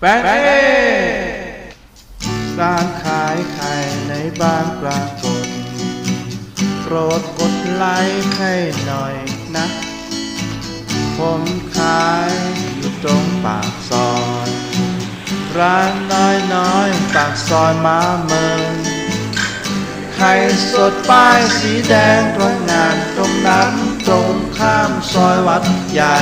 แปงร้านขายไข่ในบ้านปรากฏโปรดกดไลค์ให้หน่อยนะ ผมขายอยู่ตรงปากซอย ร้านน้อยน้อยๆปากซอยมาเมินไข่สดป้ายสีแดงตรงงานตรงนั้นตรงข้ามซอยวัดใหญ่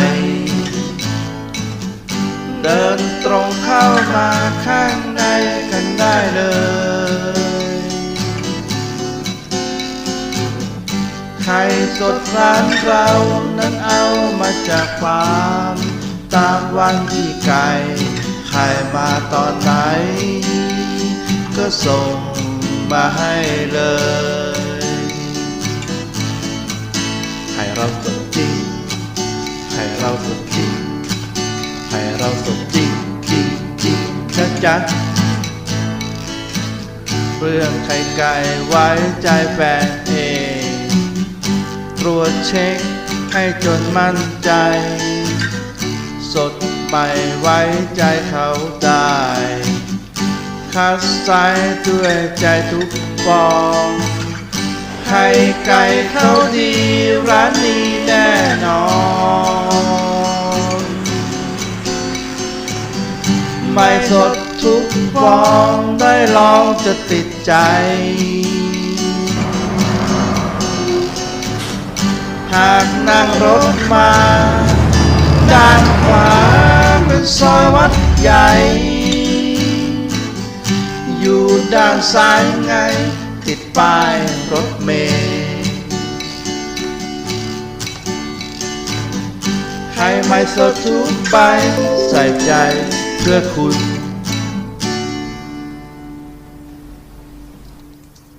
เดิน ตรงเข้ามาข้างในกันได้เลยไข่สดร้านเรานั้นเอามาจากฟาร์มตามวันที่ไก่ไข่มาตอนไหน ก็ส่งมาให้เลยไข่เราสดจริงไข่เราสดจริงไข่เราสด จ๊ะเรื่องไข่ไก่ไว้ใจแฟนเอง ตรวจเช็คให้จนมั่นใจ สดใหม่ไว้ใจเขาได้ คัดไซส์ด้วยใจทุกฟองไข่ไก่เขาดีร้านนี้แน่นอน ไม่สดทุกฟองได้ลองจะติดใจ หากนั่งรถมา ด้านขวาเป็นซอยวัดใหญ่ อยู่ด้านซ้ายไง ติดป้ายรถเมล์ให้ไม่สดทุกไปใส่ใจ เพื่อคุณ